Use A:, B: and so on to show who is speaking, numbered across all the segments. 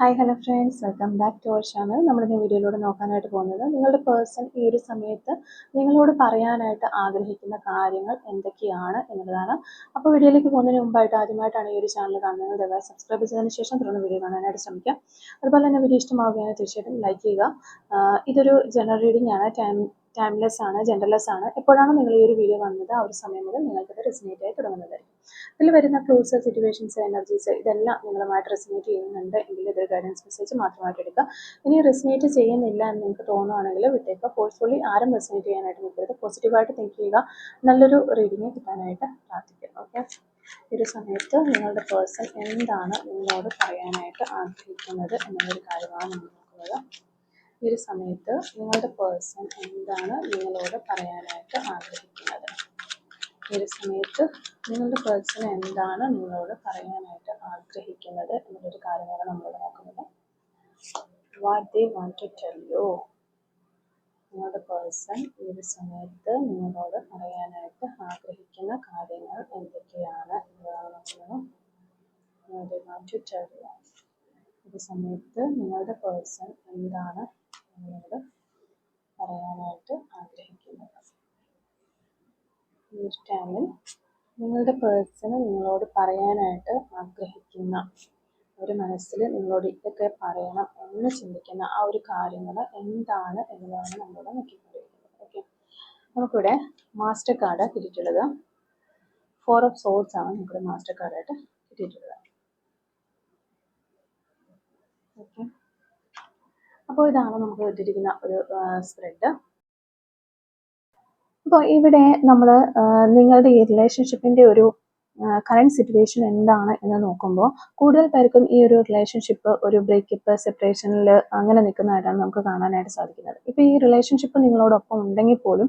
A: Hi hello friends welcome back to our channel നമ്മളിന്ന് വീഡിയോയിലൂടെ നോക്കാനായിട്ട് പോകുന്നത് നിങ്ങളുടെ പേഴ്സൺ ഈ ഒരു സമയത്ത് നിങ്ങളോട് പറയാനായിട്ട് ആഗ്രഹിക്കുന്ന കാര്യങ്ങൾ എന്തൊക്കെയാണ് എന്നുള്ളതാണ്. അപ്പോൾ വീഡിയോയിലേക്ക് പോകുന്നതിന് മുമ്പായിട്ട് ആദ്യമായിട്ടാണ് ഈ ഒരു ചാനൽ കാണുന്നത്. ദയവായി സബ്സ്ക്രൈബ് ചെയ്തതിന് ശേഷം തുടർന്ന് വീഡിയോ കാണാനായിട്ട് ശ്രമിക്കാം അതുപോലെ തന്നെ വീഡിയോ ഇഷ്ടമാവുകയാണെങ്കിൽ തീർച്ചയായിട്ടും ലൈക്ക് ചെയ്യുക. ഇതൊരു ജനറൽ റീഡിംഗ് ആണ്. ടൈം ടൈംലെസ് ആണ് ജെൻഡർലെസ് ആണ്. എപ്പോഴാണ് നിങ്ങൾ ഈ ഒരു വീഡിയോ കാണുന്നത് ആ ഒരു സമയം മുതൽ നിങ്ങൾക്കത് റെസിനേറ്റ് ആയി തുടങ്ങുന്നതായിരിക്കും. ഇതിൽ വരുന്ന ക്ലൂസ് സിറ്റുവേഷൻസ് എനർജീസ് ഇതെല്ലാം നിങ്ങളുമായിട്ട് റെസിനേറ്റ് ചെയ്യുന്നുണ്ട്. എങ്കിൽ ഇതൊരു ഗൈഡൻസ് മെസ്സേജ് മാത്രമായിട്ട് എടുക്കുക. ഇനി റെസിനേറ്റ് ചെയ്യുന്നില്ല എന്ന് നിങ്ങൾക്ക് തോന്നുകയാണെങ്കിൽ വിട്ടേക്കുക. ഫോഴ്സ്ഫുള്ളി ആരും റെസിനേറ്റ് ചെയ്യാനായിട്ട് നിൽക്കരുത്. പോസിറ്റീവായിട്ട് തിങ്ക് ചെയ്യുക. നല്ലൊരു റീഡിങ് കിട്ടാനായിട്ട് പ്രാർത്ഥിക്കുക. ഓക്കെ ഈ ഒരു സമയത്ത് നിങ്ങളുടെ പേഴ്സൺ എന്താണ് നിങ്ങളോട് പറയാനായിട്ട് ആഗ്രഹിക്കുന്നത് എന്നുള്ളൊരു കാര്യമാണ് നമ്മൾ നോക്കുന്നത്. ഈ ഒരു സമയത്ത് നിങ്ങളുടെ പേഴ്സൺ എന്താണ് നിങ്ങളോട് പറയാനായിട്ട് ആഗ്രഹിക്കുന്നത്? ഈ ഒരു സമയത്ത് നിങ്ങളുടെ പേഴ്സൺ എന്താണ് നിങ്ങളോട് പറയാനായിട്ട് ആഗ്രഹിക്കുന്നത് എന്നുള്ളൊരു കാര്യമാണ് നമ്മളോട് നോക്കുന്നത്. What they want to tell you നിങ്ങളുടെ പേഴ്സൺ ഈ ഒരു സമയത്ത് നിങ്ങളോട് പറയാനായിട്ട് ആഗ്രഹിക്കുന്ന കാര്യങ്ങൾ എന്തൊക്കെയാണ് എന്നതാണ് നോക്കുന്നത്. What want to tell you ഒരു സമയത്ത് നിങ്ങളുടെ പേഴ്സൺ എന്താണ് നിങ്ങളോട് പറയാനായിട്ട് ആഗ്രഹിക്കുന്നത്. ഈ ഒരു നിങ്ങളുടെ പേഴ്സണ് നിങ്ങളോട് പറയാനായിട്ട് ആഗ്രഹിക്കുന്ന ഒരു മനസ്സിൽ നിങ്ങളോട് ഇതൊക്കെ പറയണം എന്ന് ചിന്തിക്കുന്ന ആ ഒരു കാര്യങ്ങൾ എന്താണ് എന്നതാണ് നമ്മളോട് നോക്കിക്കൊണ്ടിരിക്കുന്നത് ഓക്കെ നമുക്കിവിടെ മാസ്റ്റർ കാർഡ് കിട്ടിയിട്ടുള്ളത്. ഫോർ ഓഫ് സോൾസ് ആണ് നമുക്കിവിടെ മാസ്റ്റർ കാർഡായിട്ട് കിട്ടിയിട്ടുള്ളത്. അപ്പോൾ ഇതാണ് നമുക്ക് കിട്ടിയിരിക്കുന്ന ഒരു സ്പ്രെഡ് അപ്പോൾ ഇവിടെ നമ്മൾ നിങ്ങളുടെ ഈ റിലേഷൻഷിപ്പിന്റെ ഒരു കറണ്ട് സിറ്റുവേഷൻ എന്താണ് എന്ന് നോക്കുമ്പോൾ കൂടുതൽ പേർക്കും ഈ ഒരു റിലേഷൻഷിപ്പ് ഒരു ബ്രേക്കപ്പ് സെപ്പറേഷനിൽ അങ്ങനെ നിൽക്കുന്നതായിട്ടാണ് നമുക്ക് കാണാനായിട്ട് സാധിക്കുന്നത്. ഇപ്പോൾ ഈ റിലേഷൻഷിപ്പ് നിങ്ങളോടൊപ്പം ഉണ്ടെങ്കിൽ പോലും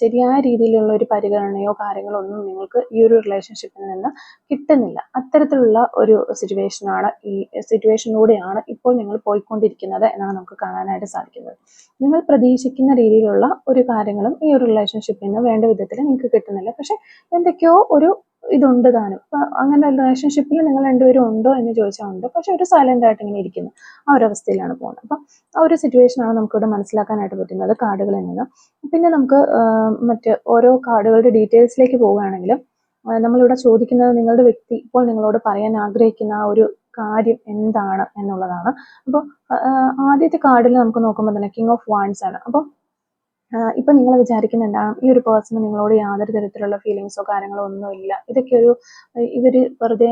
A: ശരിയായ രീതിയിലുള്ള ഒരു പരിഗണനയോ കാര്യങ്ങളോ ഒന്നും നിങ്ങൾക്ക് ഈ ഒരു റിലേഷൻഷിപ്പിൽ നിന്ന് കിട്ടുന്നില്ല. അത്തരത്തിലുള്ള ഒരു സിറ്റുവേഷനാണ് ഈ സിറ്റുവേഷനിലൂടെയാണ് ഇപ്പോൾ നിങ്ങൾ പോയിക്കൊണ്ടിരിക്കുന്നത് എന്നാണ് നമുക്ക് കാണാനായിട്ട് സാധിക്കുന്നത്. നിങ്ങൾ പ്രതീക്ഷിക്കുന്ന രീതിയിലുള്ള ഒരു കാര്യങ്ങളും ഈ ഒരു റിലേഷൻഷിപ്പിൽ നിന്ന് വേണ്ട വിധത്തിൽ നിങ്ങൾക്ക് കിട്ടുന്നില്ല. പക്ഷെ എന്തൊക്കെയോ ഒരു ഇതുണ്ട് താനും. അപ്പൊ അങ്ങനെ റിലേഷൻഷിപ്പിൽ നിങ്ങൾ രണ്ടുപേരും ഉണ്ടോ എന്ന് ചോദിച്ചാൽ ഉണ്ട്. പക്ഷെ ഒരു സൈലന്റ് ആയിട്ട് ഇങ്ങനെ ഇരിക്കുന്നു. ആ ഒരു അവസ്ഥയിലാണ് പോകുന്നത്. അപ്പം ആ ഒരു സിറ്റുവേഷൻ ആണ് നമുക്കിവിടെ മനസ്സിലാക്കാനായിട്ട് പറ്റുന്നത്. കാർഡുകളിൽ നിന്ന് പിന്നെ നമുക്ക് മറ്റ് ഓരോ കാർഡുകളുടെ ഡീറ്റെയിൽസിലേക്ക് പോവുകയാണെങ്കിൽ നമ്മളിവിടെ ചോദിക്കുന്നത് നിങ്ങളുടെ വ്യക്തി ഇപ്പോൾ നിങ്ങളോട് പറയാൻ ആഗ്രഹിക്കുന്ന ആ ഒരു കാര്യം എന്താണ് എന്നുള്ളതാണ്. അപ്പോൾ ആദ്യത്തെ കാർഡിൽ നമുക്ക് നോക്കുമ്പോൾ തന്നെ കിങ് ഓഫ് വാൻസ് ആണ്. അപ്പോൾ ഇപ്പൊ നിങ്ങൾ വിചാരിക്കുന്നുണ്ടാകും ഈ ഒരു പേഴ്സണ് നിങ്ങളോട് യാതൊരു തരത്തിലുള്ള ഫീലിങ്സോ കാര്യങ്ങളോ ഒന്നും ഇല്ല. ഇതൊക്കെ ഒരു ഇവർ വെറുതെ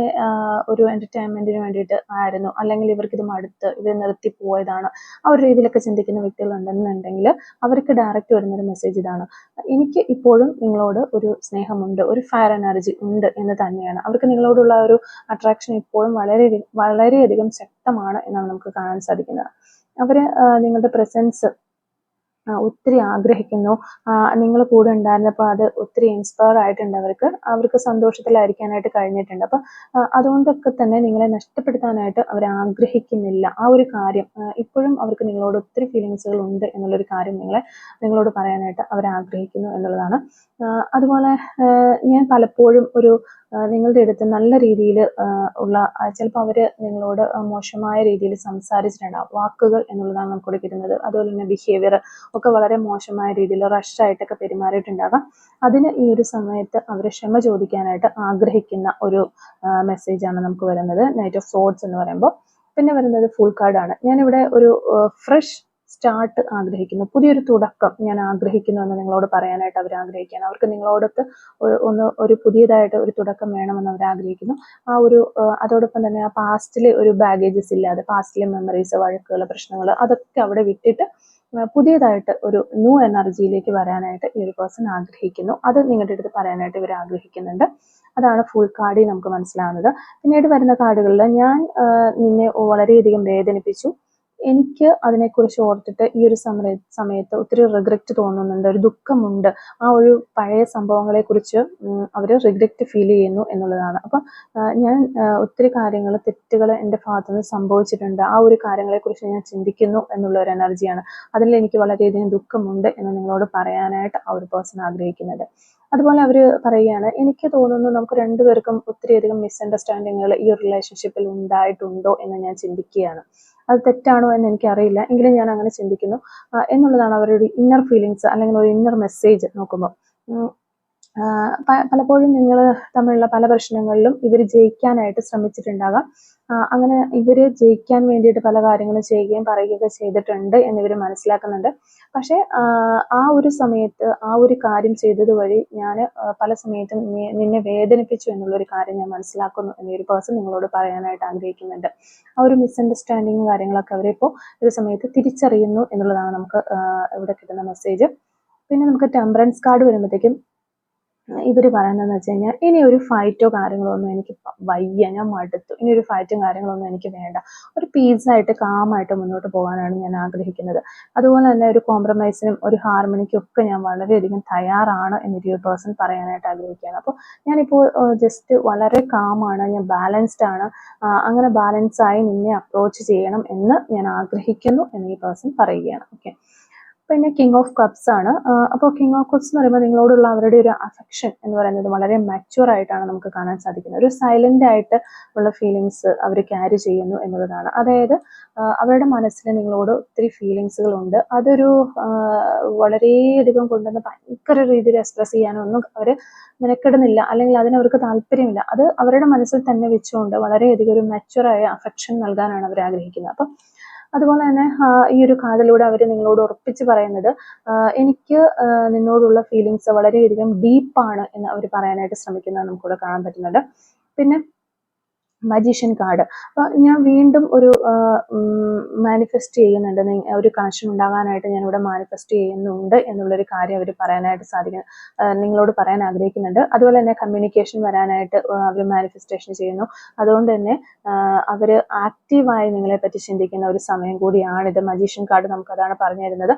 A: ഒരു എന്റർടൈൻമെന്റിന് വേണ്ടിയിട്ട് ആയിരുന്നു. അല്ലെങ്കിൽ ഇവർക്ക് ഇത് മടുത്ത് ഇവർ നിർത്തി പോയതാണ്. ആ ഒരു രീതിയിലൊക്കെ ചിന്തിക്കുന്ന വ്യക്തികളുണ്ടെന്നുണ്ടെങ്കിൽ അവർക്ക് ഡയറക്റ്റ് വരുന്ന ഒരു മെസ്സേജ് ഇതാണ്. എനിക്ക് ഇപ്പോഴും നിങ്ങളോട് ഒരു സ്നേഹമുണ്ട് ഒരു ഫയർ എനർജി ഉണ്ട് എന്ന് തന്നെയാണ്. അവർക്ക് നിങ്ങളോടുള്ള ഒരു അട്രാക്ഷൻ ഇപ്പോഴും വളരെ വളരെയധികം ശക്തമാണ് എന്നാണ് നമുക്ക് കാണാൻ സാധിക്കുന്നത്. അവർ നിങ്ങളുടെ പ്രസൻസ് ഒത്തിരി ആഗ്രഹിക്കുന്നു. നിങ്ങൾ കൂടെ ഉണ്ടായിരുന്നപ്പോൾ അത് ഒത്തിരി ഇൻസ്പയർ ആയിട്ടുണ്ട് അവർക്ക്. അവർക്ക് സന്തോഷത്തിലായിരിക്കാനായിട്ട് കഴിഞ്ഞിട്ടുണ്ട്. അപ്പം അതുകൊണ്ടൊക്കെ തന്നെ നിങ്ങളെ നഷ്ടപ്പെടുത്താനായിട്ട് അവർ ആഗ്രഹിക്കുന്നില്ല. ആ ഒരു കാര്യം ഇപ്പോഴും അവർക്ക് നിങ്ങളോട് ഒത്തിരി ഫീലിങ്സുകൾ ഉണ്ട് എന്നുള്ളൊരു കാര്യം നിങ്ങളെ നിങ്ങളോട് പറയാനായിട്ട് അവർ ആഗ്രഹിക്കുന്നു എന്നുള്ളതാണ്. അതുപോലെ ഞാൻ പലപ്പോഴും ഒരു നിങ്ങളുടെ അടുത്ത് നല്ല രീതിയിൽ ഉള്ള ചിലപ്പോൾ അവർ നിങ്ങളോട് മോശമായ രീതിയിൽ സംസാരിച്ചിട്ടുണ്ടാവും. വാക്കുകൾ എന്നുള്ളതാണ് നമുക്ക് കൊടുക്കുന്നത് അതുപോലെ തന്നെ ബിഹേവിയർ ഒക്കെ വളരെ മോശമായ രീതിയിൽ റഷായിട്ടൊക്കെ പെരുമാറിയിട്ടുണ്ടാകാം. അതിന് ഈ ഒരു സമയത്ത് അവർ ക്ഷമ ചോദിക്കാനായിട്ട് ആഗ്രഹിക്കുന്ന ഒരു മെസ്സേജാണ് നമുക്ക് വരുന്നത്. നൈറ്റ് ഓഫ് സോഡ്സ് എന്ന് പറയുമ്പോൾ പിന്നെ വരുന്നത് ഫുൾ കാർഡാണ് ഞാനിവിടെ ഒരു ഫ്രഷ് സ്റ്റാർട്ട് ആഗ്രഹിക്കുന്നു. പുതിയൊരു തുടക്കം ഞാൻ ആഗ്രഹിക്കുന്നു എന്ന് നിങ്ങളോട് പറയാനായിട്ട് അവർ ആഗ്രഹിക്കുകയാണ്. അവർക്ക് നിങ്ങളോടൊത്ത് ഒന്ന് ഒരു പുതിയതായിട്ട് ഒരു തുടക്കം വേണമെന്ന് അവർ ആഗ്രഹിക്കുന്നു. ആ ഒരു അതോടൊപ്പം തന്നെ ആ പാസ്റ്റിലെ ഒരു ബാഗേജസ് ഇല്ലാതെ പാസ്റ്റിലെ മെമ്മറീസ് വഴക്കുകൾ പ്രശ്നങ്ങൾ അതൊക്കെ അവിടെ വിട്ടിട്ട് പുതിയതായിട്ട് ഒരു ന്യൂ എനർജിയിലേക്ക് വരാനായിട്ട് ഈ ഒരു പേഴ്സൺ ആഗ്രഹിക്കുന്നു. അത് നിങ്ങളുടെ അടുത്ത് പറയാനായിട്ട് ഇവർ ആഗ്രഹിക്കുന്നുണ്ട്. അതാണ് ഫുൾ കാർഡിൽ നമുക്ക് മനസ്സിലാവുന്നത്. പിന്നീട് വരുന്ന കാർഡുകളിൽ ഞാൻ നിന്നെ വളരെയധികം വേദനിപ്പിച്ചു. എനിക്ക് അതിനെക്കുറിച്ച് ഓർത്തിട്ട് ഈ ഒരു സമയ സമയത്ത് ഒത്തിരി റിഗ്രറ്റ് തോന്നുന്നുണ്ട് ഒരു ദുഃഖമുണ്ട്. ആ ഒരു പഴയ സംഭവങ്ങളെ കുറിച്ച് അവർ റിഗ്രറ്റ് ഫീൽ ചെയ്യുന്നു എന്നുള്ളതാണ്. അപ്പം ഞാൻ ഒത്തിരി കാര്യങ്ങൾ തെറ്റുകൾ എന്റെ ഭാഗത്തു നിന്ന് സംഭവിച്ചിട്ടുണ്ട്. ആ ഒരു കാര്യങ്ങളെ കുറിച്ച് ഞാൻ ചിന്തിക്കുന്നു എന്നുള്ള ഒരു എനർജിയാണ്. അതിൽ എനിക്ക് വളരെയധികം ദുഃഖമുണ്ട് എന്ന് നിങ്ങളോട് പറയാനായിട്ട് ആ ഒരു പേഴ്സൺ ആഗ്രഹിക്കുന്നത്. അതുപോലെ അവർ പറയുകയാണ് എനിക്ക് തോന്നുന്നു നമുക്ക് രണ്ടുപേർക്കും ഒത്തിരിയധികം മിസ്അണ്ടർസ്റ്റാൻഡിങ്ങുകൾ ഈ ഒരു റിലേഷൻഷിപ്പിൽ ഉണ്ടായിട്ടുണ്ടോ എന്ന് ഞാൻ ചിന്തിക്കുകയാണ്. അത് തെറ്റാണോ എന്ന് എനിക്കറിയില്ല. എങ്കിലും ഞാൻ അങ്ങനെ ചിന്തിക്കുന്നു. എന്നുള്ളതാണ് അവരുടെ ഇന്നർ ഫീലിങ്സ് അല്ലെങ്കിൽ ഒരു ഇന്നർ മെസ്സേജ് നോക്കുമ്പോൾ. പലപ്പോഴും നിങ്ങൾ തമ്മിലുള്ള പല പ്രശ്നങ്ങളിലും ഇവർ ജയിക്കാനായിട്ട് ശ്രമിച്ചിട്ടുണ്ടാകാം. അങ്ങനെ ഇവർ ജയിക്കാൻ വേണ്ടിയിട്ട് പല കാര്യങ്ങളും ചെയ്യുകയും പറയുകയൊക്കെ ചെയ്തിട്ടുണ്ട് എന്ന് ഇവർ മനസ്സിലാക്കുന്നുണ്ട്. പക്ഷേ ആ, ഒരു സമയത്ത് ആ ഒരു കാര്യം ചെയ്തത് വഴി ഞാൻ പല സമയത്തും നിന്നെ വേദനിപ്പിച്ചു എന്നുള്ള ഒരു കാര്യം ഞാൻ മനസ്സിലാക്കുന്നു എന്നൊരു പേഴ്സൺ നിങ്ങളോട് പറയാനായിട്ട് ആഗ്രഹിക്കുന്നുണ്ട്. ആ ഒരു മിസ്അണ്ടർസ്റ്റാൻഡിങ്ങും കാര്യങ്ങളൊക്കെ അവരിപ്പോൾ ഒരു സമയത്ത് തിരിച്ചറിയുന്നു എന്നുള്ളതാണ് നമുക്ക് ഇവിടെ കിട്ടുന്ന മെസ്സേജ് പിന്നെ നമുക്ക് ടെമ്പറൻസ് കാർഡ് വരുമ്പോഴത്തേക്കും ഇവർ പറയുന്നതെന്ന് വെച്ച് കഴിഞ്ഞാൽ ഇനി ഒരു ഫൈറ്റോ കാര്യങ്ങളോ ഒന്നും എനിക്ക് വയ്യ. ഞാൻ മടുത്തു. ഇനി ഒരു ഫൈറ്റും കാര്യങ്ങളൊന്നും എനിക്ക് വേണ്ട. ഒരു പീസായിട്ട് കാമായിട്ട് മുന്നോട്ട് പോകാനാണ് ഞാൻ ആഗ്രഹിക്കുന്നത്. അതുപോലെ തന്നെ ഒരു കോംപ്രമൈസിനും ഒരു ഹാർമണിക്കും ഒക്കെ ഞാൻ വളരെയധികം തയ്യാറാണ് എന്നൊരു പേഴ്സൺ പറയാനായിട്ട് ആഗ്രഹിക്കുകയാണ്. അപ്പോൾ ഞാനിപ്പോൾ ജസ്റ്റ് വളരെ കാമാണ് ഞാൻ ബാലൻസ്ഡ് ആണ്. അങ്ങനെ ബാലൻസ് ആയി നിന്നെ അപ്രോച്ച് ചെയ്യണം എന്ന് ഞാൻ ആഗ്രഹിക്കുന്നു എന്ന് ഈ പേഴ്സൺ പറയുകയാണ്. ഓക്കെ പിന്നെ കിങ് ഓഫ് കപ്സ് ആണ്. അപ്പോൾ കിങ് ഓഫ് കപ്സ് എന്ന് പറയുമ്പോൾ നിങ്ങളോടുള്ള അവരുടെ ഒരു അഫെക്ഷൻ എന്ന് പറയുന്നത് വളരെ മച്ചുവർ ആയിട്ടാണ് നമുക്ക് കാണാൻ സാധിക്കുന്നത്. ഒരു സൈലന്റ് ആയിട്ട് ഉള്ള ഫീലിങ്സ് അവർ ക്യാരി ചെയ്യുന്നു എന്നുള്ളതാണ്. അതായത് അവരുടെ മനസ്സിൽ നിങ്ങളോട് ഒത്തിരി ഫീലിങ്സുകളുണ്ട് അതൊരു വളരെയധികം കൊണ്ടുവന്ന് ഭയങ്കര രീതിയിൽ എക്സ്പ്രസ് ചെയ്യാനൊന്നും അവർ മെനക്കെടുന്നില്ല. അല്ലെങ്കിൽ അതിനവർക്ക് താല്പര്യമില്ല. അത് അവരുടെ മനസ്സിൽ തന്നെ വെച്ചുകൊണ്ട് വളരെയധികം ഒരു മച്ചുവറായ അഫെക്ഷൻ നൽകാനാണ് അവർ ആഗ്രഹിക്കുന്നത്. അപ്പം അതുപോലെ തന്നെ ഈ ഒരു കാതിലൂടെ അവർ നിങ്ങളോട് ഉറപ്പിച്ച് പറയുന്നത് എനിക്ക് നിന്നോടുള്ള ഫീലിങ്സ് വളരെയധികം ഡീപ്പാണ് എന്ന് അവർ പറയാനായിട്ട് ശ്രമിക്കുന്നത് നമുക്കിവിടെ കാണാൻ പറ്റുന്നുണ്ട്. പിന്നെ മജീഷ്യൻ കാർഡ് അപ്പോൾ ഞാൻ വീണ്ടും ഒരു മാനിഫെസ്റ്റ് ചെയ്യുന്നുണ്ട്. ഒരു കണക്ഷൻ ഉണ്ടാകാനായിട്ട് ഞാൻ ഇവിടെ മാനിഫെസ്റ്റ് ചെയ്യുന്നുണ്ട് എന്നുള്ളൊരു കാര്യം അവർ പറയാനായിട്ട് സാധിക്കുന്നു. നിങ്ങളോട് പറയാൻ ആഗ്രഹിക്കുന്നുണ്ട്. അതുപോലെ തന്നെ കമ്മ്യൂണിക്കേഷൻ വരാനായിട്ട് അവർ മാനിഫെസ്റ്റേഷൻ ചെയ്യുന്നു. അതുകൊണ്ട് തന്നെ അവർ ആക്റ്റീവായി നിങ്ങളെ പറ്റി ചിന്തിക്കുന്ന ഒരു സമയം കൂടിയാണിത് മജീഷ്യൻ കാർഡ് നമുക്കതാണ് പറഞ്ഞു തരുന്നത്.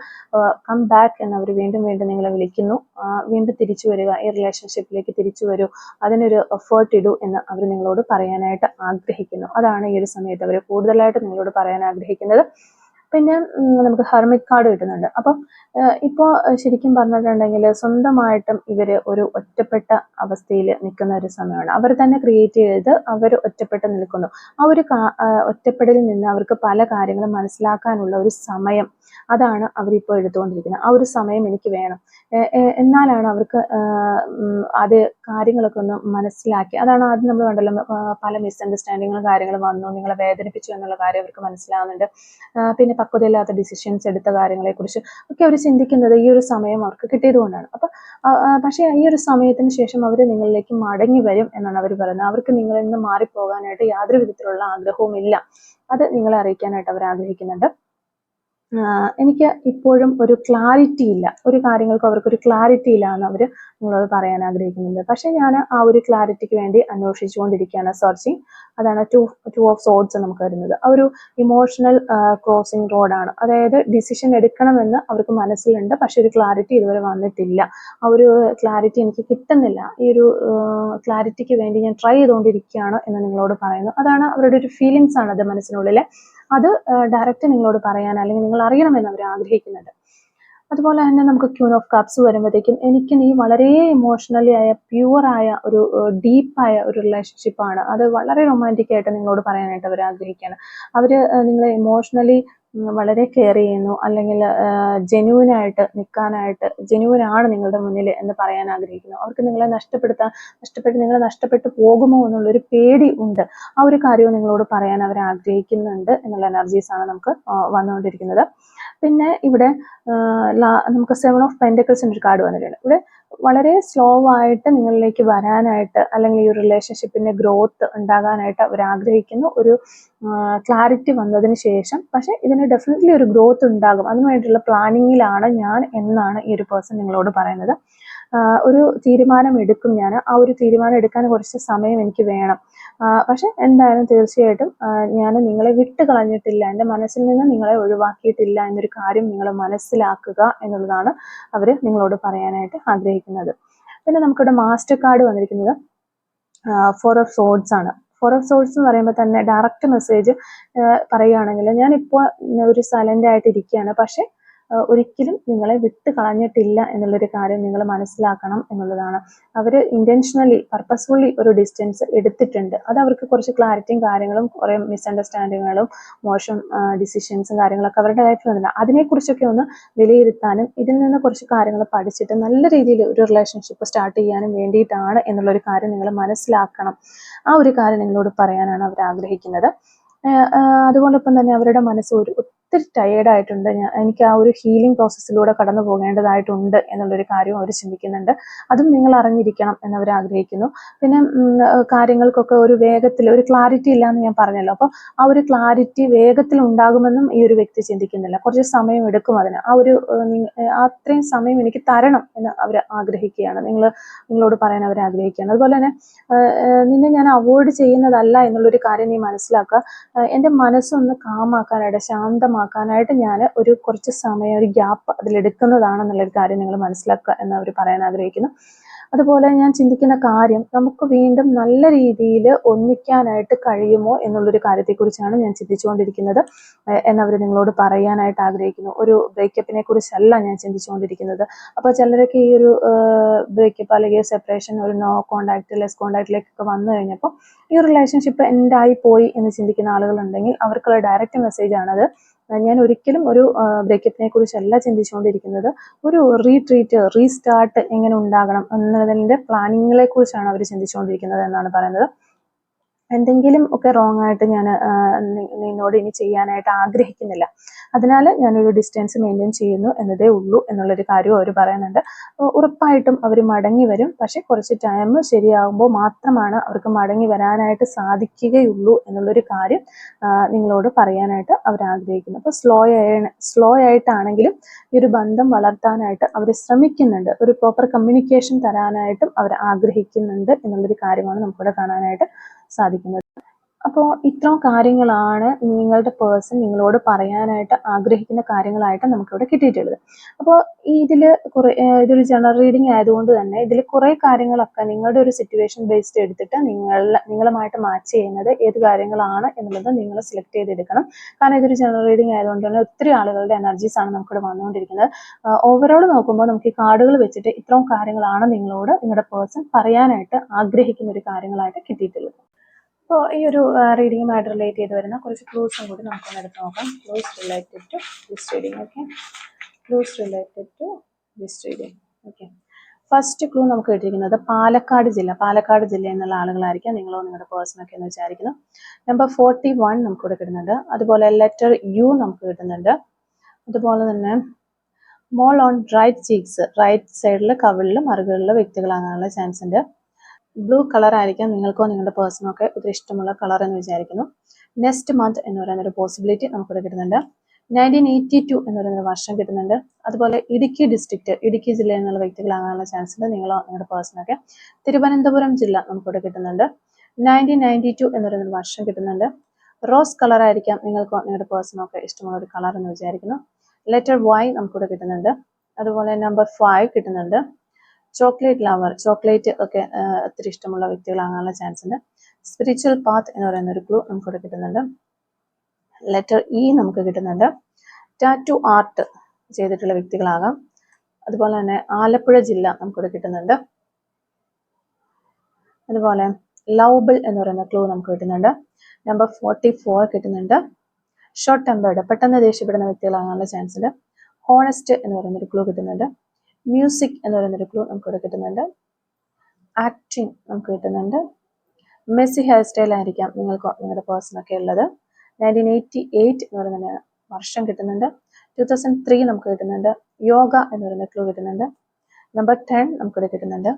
A: കം ബാക്ക് എന്ന് അവർ വീണ്ടും വീണ്ടും നിങ്ങളെ വിളിക്കുന്നു. വീണ്ടും തിരിച്ചു വരിക. ഈ റിലേഷൻഷിപ്പിലേക്ക് തിരിച്ചു വരൂ. അതിനൊരു എഫേർട്ട് ഇടൂ എന്ന് അവർ നിങ്ങളോട് പറയാനായിട്ട് ആഗ്രഹിക്കുന്നു. അതാണ് ഈ ഒരു സമയത്ത് അവർ കൂടുതലായിട്ട് നിങ്ങളോട് പറയാൻ ആഗ്രഹിക്കുന്നത്. പിന്നെ നമുക്ക് ഹെർമിറ്റ് കാർഡ് കിട്ടുന്നുണ്ട്. അപ്പം ഇപ്പോൾ ശരിക്കും പറഞ്ഞിട്ടുണ്ടെങ്കിൽ സ്വന്തമായിട്ടും ഇവർ ഒരു ഒറ്റപ്പെട്ട അവസ്ഥയിൽ നിൽക്കുന്ന ഒരു സമയമാണ്. അവർ തന്നെ ക്രിയേറ്റ് ചെയ്ത് അവർ ഒറ്റപ്പെട്ട് നിൽക്കുന്നു. ആ ഒരു ഒറ്റപ്പെടലിൽ നിന്ന് അവർക്ക് പല കാര്യങ്ങളും മനസ്സിലാക്കാനുള്ള ഒരു സമയം അതാണ് അവരിപ്പോൾ എടുത്തുകൊണ്ടിരിക്കുന്നത്. ആ ഒരു സമയം എനിക്ക് വേണം. എന്നാലാണ് അവർക്ക് അത് കാര്യങ്ങളൊക്കെ ഒന്ന് മനസ്സിലാക്കി. അതാണ് ആദ്യം നമ്മൾ കണ്ടല്ലോ പല മിസ്അണ്ടർസ്റ്റാൻഡിങ്ങുകളും കാര്യങ്ങളും വന്നു നിങ്ങളെ വേദനിപ്പിച്ചു എന്നുള്ള കാര്യം അവർക്ക് മനസ്സിലാവുന്നുണ്ട്. പിന്നെ പക്വതയില്ലാത്ത ഡിസിഷൻസ് എടുത്ത കാര്യങ്ങളെക്കുറിച്ച് ഒക്കെ അവർ ചിന്തിക്കുന്നത് ഈ ഒരു സമയം അവർക്ക് കിട്ടിയതുകൊണ്ടാണ് അപ്പം പക്ഷേ ഈ ഒരു സമയത്തിന് ശേഷം അവർ നിങ്ങളിലേക്ക് മടങ്ങി വരും എന്നാണ് അവർ പറയുന്നത്. അവർക്ക് നിങ്ങളിൽ നിന്ന് മാറിപ്പോകാനായിട്ട് യാതൊരു വിധത്തിലുള്ള ആഗ്രഹവും ഇല്ല അത് നിങ്ങളെ അറിയിക്കാനായിട്ട് അവർ ആഗ്രഹിക്കുന്നുണ്ട്. എനിക്ക് ഇപ്പോഴും ഒരു ക്ലാരിറ്റി ഇല്ല. ഒരു കാര്യങ്ങൾക്ക് അവർക്കൊരു ക്ലാരിറ്റി ഇല്ല എന്ന് അവർ നിങ്ങളോട് പറയാൻ ആഗ്രഹിക്കുന്നുണ്ട്. പക്ഷേ ഞാൻ ആ ഒരു ക്ലാരിറ്റിക്ക് വേണ്ടി അന്വേഷിച്ചുകൊണ്ടിരിക്കുകയാണ് സെർച്ചിങ് അതാണ് ടു ടു ഓഫ് സോഡ്സ് നമുക്ക് വരുന്നത്. ആ ഒരു ഇമോഷണൽ ക്രോസിംഗ് റോഡാണ് അതായത് ഡിസിഷൻ എടുക്കണമെന്ന് അവർക്ക് മനസ്സിലുണ്ട് പക്ഷെ ഒരു ക്ലാരിറ്റി ഇതുവരെ വന്നിട്ടില്ല. ആ ഒരു ക്ലാരിറ്റി എനിക്ക് കിട്ടുന്നില്ല. ഈ ഒരു ക്ലാരിറ്റിക്ക് വേണ്ടി ഞാൻ ട്രൈ ചെയ്തുകൊണ്ടിരിക്കുകയാണ് എന്ന് നിങ്ങളോട് പറയുന്നു. അതാണ് അവരുടെ ഒരു ഫീലിങ്സ് ആണ് അത് മനസ്സിനുള്ളിലെ. അത് ഡയറക്റ്റ് നിങ്ങളോട് പറയാൻ അല്ലെങ്കിൽ നിങ്ങൾ അറിയണമെന്ന് അവർ ആഗ്രഹിക്കുന്നുണ്ട്. അതുപോലെ തന്നെ നമുക്ക് ക്യൂൻ ഓഫ് കപ്സ് വരുമ്പോഴത്തേക്കും എനിക്ക് നീ വളരെ ഇമോഷണലി ആയ പ്യുവറായ ഒരു ഡീപ്പായ ഒരു റിലേഷൻഷിപ്പാണ് അത് വളരെ റൊമാന്റിക് ആയിട്ട് നിങ്ങളോട് പറയാനായിട്ട് അവർ ആഗ്രഹിക്കുകയാണ്. അവർ നിങ്ങളെ ഇമോഷണലി വളരെ കെയർ ചെയ്യുന്നു അല്ലെങ്കിൽ ജെന്യൂൻ ആയിട്ട് നിൽക്കാനായിട്ട് ജെന്യൂൻ ആണ് നിങ്ങളുടെ മുന്നിൽ എന്ന് പറയാൻ ആഗ്രഹിക്കുന്നു. അവർക്ക് നിങ്ങളെ നഷ്ടപ്പെടുത്താൻ നഷ്ടപ്പെട്ട് നിങ്ങളെ നഷ്ടപ്പെട്ടു പോകുമോ എന്നുള്ളൊരു പേടി ഉണ്ട്. ആ ഒരു കാര്യവും നിങ്ങളോട് പറയാൻ അവർ ആഗ്രഹിക്കുന്നുണ്ട് എന്നുള്ള എനർജീസ് ആണ് നമുക്ക് വന്നുകൊണ്ടിരിക്കുന്നത്. പിന്നെ ഇവിടെ നമുക്ക് സെവൻ ഓഫ് പെന്റക്കിൾസിന്റെ ഒരു കാർഡ് വന്നിട്ടുണ്ട്. ഇവിടെ വളരെ സ്ലോ ആയിട്ട് നിങ്ങളിലേക്ക് വരാനായിട്ട് അല്ലെങ്കിൽ ഈ ഒരു ഗ്രോത്ത് ഉണ്ടാകാനായിട്ട് അവർ ആഗ്രഹിക്കുന്ന ഒരു ക്ലാരിറ്റി വന്നതിന് ശേഷം പക്ഷെ ഇതിന് ഡെഫിനറ്റ്ലി ഒരു ഗ്രോത്ത് ഉണ്ടാകും. അതിനു വേണ്ടിയുള്ള പ്ലാനിങ്ങിലാണ് ഞാൻ എന്നാണ് ഈ ഒരു പേഴ്സൺ നിങ്ങളോട് പറയുന്നത്. ഒരു തീരുമാനം എടുക്കും ഞാൻ. ആ ഒരു തീരുമാനം എടുക്കാൻ കുറച്ച് സമയം എനിക്ക് വേണം. പക്ഷെ എന്തായാലും തീർച്ചയായിട്ടും ഞാൻ നിങ്ങളെ വിട്ടു കളഞ്ഞിട്ടില്ല എന്റെ മനസ്സിൽ നിന്ന് നിങ്ങളെ ഒഴിവാക്കിയിട്ടില്ല എന്നൊരു കാര്യം നിങ്ങൾ മനസ്സിലാക്കുക എന്നുള്ളതാണ് അവർ നിങ്ങളോട് പറയാനായിട്ട് ആഗ്രഹിക്കുന്നത്. പിന്നെ നമുക്കിവിടെ മാസ്റ്റർ കാർഡ് വന്നിരിക്കുന്നത് ഫോർ ഓഫ് സോഡ്സ് ആണ്. ഫോർ ഓഫ് സോഡ്സ് എന്ന് പറയുമ്പോൾ തന്നെ ഡയറക്റ്റ് മെസ്സേജ് പറയുകയാണെങ്കിൽ ഞാനിപ്പോൾ ഒരു സൈലന്റ് ആയിട്ട് ഇരിക്കുകയാണ്. പക്ഷേ ഒരിക്കലും നിങ്ങളെ വിട്ട് കളഞ്ഞിട്ടില്ല എന്നുള്ളൊരു കാര്യം നിങ്ങൾ മനസ്സിലാക്കണം എന്നുള്ളതാണ്. അവർ ഇന്റൻഷനലി പർപ്പസ്ഫുള്ളി ഒരു ഡിസ്റ്റൻസ് എടുത്തിട്ടുണ്ട്. അത് അവർക്ക് കുറച്ച് ക്ലാരിറ്റിയും കാര്യങ്ങളും കുറേ മിസ്അണ്ടർസ്റ്റാൻഡിങ്ങുകളും മോശം ഡിസിഷൻസും കാര്യങ്ങളൊക്കെ അവരുടെ ലൈഫിൽ വന്നില്ല അതിനെക്കുറിച്ചൊക്കെ ഒന്ന് വിലയിരുത്താനും ഇതിൽ നിന്ന് കുറച്ച് കാര്യങ്ങൾ പഠിച്ചിട്ട് നല്ല രീതിയിൽ ഒരു റിലേഷൻഷിപ്പ് സ്റ്റാർട്ട് ചെയ്യാനും വേണ്ടിയിട്ടാണ് എന്നുള്ളൊരു കാര്യം നിങ്ങൾ മനസ്സിലാക്കണം. ആ ഒരു കാര്യം നിങ്ങളോട് പറയാനാണ് അവർ ആഗ്രഹിക്കുന്നത്. അതുകൊണ്ടൊപ്പം തന്നെ അവരുടെ മനസ്സ് ഒരു ഒത്തിരി ടയേർഡ് ആയിട്ടുണ്ട്. ഞാൻ എനിക്ക് ആ ഒരു ഹീലിംഗ് പ്രോസസ്സിലൂടെ കടന്നു പോകേണ്ടതായിട്ടുണ്ട് എന്നുള്ളൊരു കാര്യം അവർ ചിന്തിക്കുന്നുണ്ട്. അതും നിങ്ങൾ അറിഞ്ഞിരിക്കണം എന്നവർ ആഗ്രഹിക്കുന്നു. പിന്നെ കാര്യങ്ങൾക്കൊക്കെ ഒരു വേഗത്തിൽ ഒരു ക്ലാരിറ്റി ഇല്ല എന്ന് ഞാൻ പറഞ്ഞല്ലോ. അപ്പോൾ ആ ഒരു ക്ലാരിറ്റി വേഗത്തിൽ ഉണ്ടാകുമെന്നും ഈ ഒരു വ്യക്തി ചിന്തിക്കുന്നില്ല. കുറച്ച് സമയം എടുക്കും അതിന്. ആ ഒരു അത്രയും സമയം എനിക്ക് തരണം എന്ന് അവർ ആഗ്രഹിക്കുകയാണ്. നിങ്ങൾ നിങ്ങളോട് പറയാൻ അവർ ആഗ്രഹിക്കുകയാണ്. അതുപോലെ തന്നെ നിന്നെ ഞാൻ അവോയ്ഡ് ചെയ്യുന്നതല്ല എന്നുള്ളൊരു കാര്യം നീ മനസ്സിലാക്കുക. എന്റെ മനസ്സൊന്ന് കാമാക്കാനായിട്ട് ശാന്തമാക്കാനായിട്ട് ഞാൻ ഒരു കുറച്ച് സമയം ഒരു ഗ്യാപ്പ് അതിലെടുക്കുന്നതാണെന്നുള്ളൊരു കാര്യം നിങ്ങൾ മനസ്സിലാക്കുക എന്ന് അവർ പറയാൻ ആഗ്രഹിക്കുന്നു. അതുപോലെ ഞാൻ ചിന്തിക്കുന്ന കാര്യം നമുക്ക് വീണ്ടും നല്ല രീതിയിൽ ഒന്നിക്കാനായിട്ട് കഴിയുമോ എന്നുള്ളൊരു കാര്യത്തെക്കുറിച്ചാണ് ഞാൻ ചിന്തിച്ചുകൊണ്ടിരിക്കുന്നത് എന്നവർ നിങ്ങളോട് പറയാനായിട്ട് ആഗ്രഹിക്കുന്നു. ഒരു ബ്രേക്കപ്പിനെ കുറിച്ചല്ല ഞാൻ ചിന്തിച്ചുകൊണ്ടിരിക്കുന്നത്. അപ്പോൾ ചിലരൊക്കെ ഈ ഒരു ബ്രേക്കപ്പ് അല്ലെങ്കിൽ സെപ്പറേഷൻ ഒരു നോ കോണ്ടാക്ട് ലെസ് കോണ്ടാക്റ്റിലേക്കൊക്കെ വന്നു കഴിഞ്ഞപ്പോൾ ഈ റിലേഷൻഷിപ്പ് എൻഡായി പോയി എന്ന് ചിന്തിക്കുന്ന ആളുകളുണ്ടെങ്കിൽ അവർക്കുള്ള ഡയറക്റ്റ് മെസ്സേജ് ആണത് ഞാൻ ഒരിക്കലും ഒരു ബ്രേക്കപ്പിനെ കുറിച്ചല്ല ചിന്തിച്ചുകൊണ്ടിരിക്കുന്നത്. ഒരു റീട്രീറ്റ് റീസ്റ്റാർട്ട് എങ്ങനെ ഉണ്ടാകണം എന്നതിന്റെ പ്ലാനിങ്ങിനെ കുറിച്ചാണ് അവർ ചിന്തിച്ചുകൊണ്ടിരിക്കുന്നത് എന്നാണ് പറയുന്നത്. എന്തെങ്കിലും ഒക്കെ റോങ് ആയിട്ട് ഞാൻ നിന്നോട് ഇനി ചെയ്യാനായിട്ട് ആഗ്രഹിക്കുന്നില്ല. അതിനാൽ ഞാനൊരു ഡിസ്റ്റൻസ് മെയിന്റെയിൻ ചെയ്യുന്നു എന്നതേ ഉള്ളൂ എന്നുള്ളൊരു കാര്യവും അവർ പറയുന്നുണ്ട്. ഉറപ്പായിട്ടും അവർ മടങ്ങി വരും. പക്ഷെ കുറച്ച് ടൈം ശരിയാകുമ്പോൾ മാത്രമാണ് അവർക്ക് മടങ്ങി വരാനായിട്ട് സാധിക്കുകയുള്ളൂ എന്നുള്ളൊരു കാര്യം നിങ്ങളോട് പറയാനായിട്ട് അവർ ആഗ്രഹിക്കുന്നു. അപ്പോൾ സ്ലോ ആയ സ്ലോ ആയിട്ടാണെങ്കിലും ഈ ഒരു ബന്ധം വളർത്താനായിട്ട് അവർ ശ്രമിക്കുന്നുണ്ട്. ഒരു പ്രോപ്പർ കമ്മ്യൂണിക്കേഷൻ തരാനായിട്ടും അവർ ആഗ്രഹിക്കുന്നുണ്ട് എന്നുള്ളൊരു കാര്യമാണ് നമുക്കിവിടെ കാണാനായിട്ട് സാധിക്കുന്നത്. അപ്പോൾ ഇത്രയും കാര്യങ്ങളാണ് നിങ്ങളുടെ പേഴ്സൺ നിങ്ങളോട് പറയാനായിട്ട് ആഗ്രഹിക്കുന്ന കാര്യങ്ങളായിട്ട് നമുക്കിവിടെ കിട്ടിയിട്ടുള്ളത്. അപ്പോൾ ഇതിൽ കുറേ ഇതൊരു ജനറൽ റീഡിംഗ് ആയതുകൊണ്ട് തന്നെ ഇതിൽ കുറേ കാര്യങ്ങളൊക്കെ നിങ്ങളുടെ ഒരു സിറ്റുവേഷൻ ബേസ്ഡ് എടുത്തിട്ട് നിങ്ങൾ നിങ്ങളുമായിട്ട് മാച്ച് ചെയ്യുന്നത് ഏത് കാര്യങ്ങളാണ് എന്നുള്ളത് നിങ്ങൾ സെലക്ട് ചെയ്തെടുക്കണം. കാരണം ഇതൊരു ജനറൽ റീഡിംഗ് ആയതുകൊണ്ട് തന്നെ ഒത്തിരി ആളുകളുടെ എനർജീസ് ആണ് നമുക്കിവിടെ വന്നുകൊണ്ടിരിക്കുന്നത്. ഓവറോൾ നോക്കുമ്പോൾ നമുക്ക് ഈ കാർഡുകൾ വെച്ചിട്ട് ഇത്രയും കാര്യങ്ങളാണ് നിങ്ങളോട് നിങ്ങളുടെ പേഴ്സൺ പറയാനായിട്ട് ആഗ്രഹിക്കുന്ന ഒരു കാര്യങ്ങളായിട്ട് കിട്ടിയിട്ടുള്ളത്. അപ്പോൾ ഈ ഒരു റീഡിങ്ങുമായിട്ട് റിലേറ്റ് ചെയ്ത് വരുന്ന കുറച്ച് ക്ലൂസും കൂടി നമുക്കൊന്ന് എടുത്ത് നോക്കാം. Clues related to this reading okay clues related to this reading okay first clue നമുക്ക് കിട്ടിയിരിക്കുന്നത് പാലക്കാട് ജില്ല. പാലക്കാട് ജില്ല എന്നുള്ള ആളുകളായിരിക്കാം നിങ്ങളോ നിങ്ങളുടെ പേഴ്സൺ ഒക്കെ എന്ന് വിചാരിക്കുന്നു. നമ്പർ ഫോർട്ടി വൺ നമുക്ക് ഇവിടെ കിട്ടുന്നുണ്ട്. അതുപോലെ ലെറ്റർ യു നമുക്ക് കിട്ടുന്നുണ്ട്. അതുപോലെ തന്നെ mole on right cheeks right സൈഡിൽ കവിളിൽ മറുകളിൽ വ്യക്തികളാകാനുള്ള ചാൻസ് ഉണ്ട്. ബ്ലൂ കളർ ആയിരിക്കാം നിങ്ങൾക്കോ നിങ്ങളുടെ പേഴ്സണോ ഒക്കെ ഒത്തിരി ഇഷ്ടമുള്ള കളർ എന്ന് വിചാരിക്കുന്നു. നെക്സ്റ്റ് മന്ത് എന്ന് പറയുന്ന ഒരു പോസിബിലിറ്റി നമുക്കിവിടെ കിട്ടുന്നുണ്ട്. നയന്റീൻ എയ്റ്റി ടു എന്ന് പറയുന്ന വർഷം കിട്ടുന്നുണ്ട്. അതുപോലെ ഇടുക്കി ഡിസ്ട്രിക്റ്റ് ഇടുക്കി ജില്ലയിൽ നിന്നുള്ള വ്യക്തികളാകാനുള്ള ചാൻസ് ഉണ്ട്. നിങ്ങളോ നിങ്ങളുടെ പേഴ്സണൊക്കെ തിരുവനന്തപുരം ജില്ല നമുക്കിവിടെ കിട്ടുന്നുണ്ട്. നയന്റീൻ നയന്റി ടു എന്ന് പറയുന്ന വർഷം കിട്ടുന്നുണ്ട്. റോസ് കളർ ആയിരിക്കാം നിങ്ങൾക്കോ നിങ്ങളുടെ പേഴ്സണോ ഒക്കെ ഇഷ്ടമുള്ള ഒരു കളർ എന്ന് വിചാരിക്കുന്നു. ലെറ്റർ വൈ നമുക്കിവിടെ കിട്ടുന്നുണ്ട്. അതുപോലെ നമ്പർ ഫൈവ് കിട്ടുന്നുണ്ട്. ചോക്ലേറ്റ് ലവർ ചോക്ലേറ്റ് ഒക്കെ ഒത്തിരി ഇഷ്ടമുള്ള വ്യക്തികളാകാനുള്ള ചാൻസ് ഉണ്ട്. സ്പിരിച്വൽ പാത്ത് എന്ന് പറയുന്ന ഒരു ക്ലൂ നമുക്കിവിടെ കിട്ടുന്നുണ്ട്. ലെറ്റർ ഇ നമുക്ക് കിട്ടുന്നുണ്ട്. ടാറ്റു ആർട്ട് ചെയ്തിട്ടുള്ള വ്യക്തികളാകാം. അതുപോലെ തന്നെ ആലപ്പുഴ ജില്ല നമുക്കിവിടെ കിട്ടുന്നുണ്ട്. അതുപോലെ ലൗബിൾ എന്ന് പറയുന്ന ക്ലൂ നമുക്ക് കിട്ടുന്നുണ്ട്. നമ്പർ ഫോർട്ടി ഫോർ കിട്ടുന്നുണ്ട്. ഷോർട്ട് ടെമ്പേർഡ് പെട്ടെന്ന് ദേഷ്യപ്പെടുന്ന വ്യക്തികളാകാനുള്ള ചാൻസ് ഉണ്ട്. ഹോണസ്റ്റ് എന്ന് പറയുന്ന ഒരു ക്ലൂ കിട്ടുന്നുണ്ട്. മ്യൂസിക് എന്ന് പറയുന്നൊരു ക്ലൂ നമുക്കിവിടെ കിട്ടുന്നുണ്ട്. ആക്ടിങ് നമുക്ക് കിട്ടുന്നുണ്ട്. മെസ്സി ഹെയർ സ്റ്റൈൽ ആയിരിക്കാം നിങ്ങൾക്ക് നിങ്ങളുടെ പേഴ്സണൊക്കെ ഉള്ളത്. നയന്റീൻ എയ്റ്റി എയ്റ്റ് എന്ന് പറയുന്ന വർഷം കിട്ടുന്നുണ്ട്. ടു തൗസൻഡ് ത്രീ നമുക്ക് കിട്ടുന്നുണ്ട്. യോഗ എന്ന് പറയുന്ന ക്ലൂ കിട്ടുന്നുണ്ട്. നമ്പർ ടെൻ നമുക്കിവിടെ കിട്ടുന്നുണ്ട്.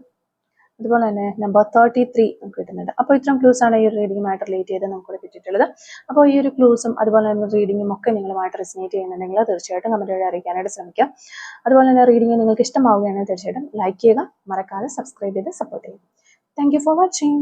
A: അതുപോലെ തന്നെ നമ്പർ തേർട്ടി ത്രീ നമുക്ക് കിട്ടുന്നുണ്ട്. അപ്പോൾ ഇത്രയും ക്ലൂസ് ആണ് ഈ ഒരു റീഡിങ്ങുമായിട്ട് റിലേറ്റ് ചെയ്ത് നമുക്കിവിടെ കിട്ടിയിട്ടുള്ളത്. അപ്പോൾ ഈ ഒരു ക്ലൂസും അതുപോലെ തന്നെ റീഡിങ്ങും ഒക്കെ നിങ്ങളുമായിട്ട് റെസിനേറ്റ് ചെയ്യുന്നുണ്ടെങ്കിൽ തീർച്ചയായിട്ടും കമന്റ് വഴി അറിയിക്കാനായിട്ട് ശ്രമിക്കുക. അതുപോലെ തന്നെ റീഡിങ് നിങ്ങൾക്ക് ഇഷ്ടമാവുകയാണെങ്കിൽ തീർച്ചയായിട്ടും ലൈക്ക് ചെയ്യുക മറക്കാതെ സബ്സ്ക്രൈബ് ചെയ്ത് സപ്പോർട്ട് ചെയ്യുക. Thank for watching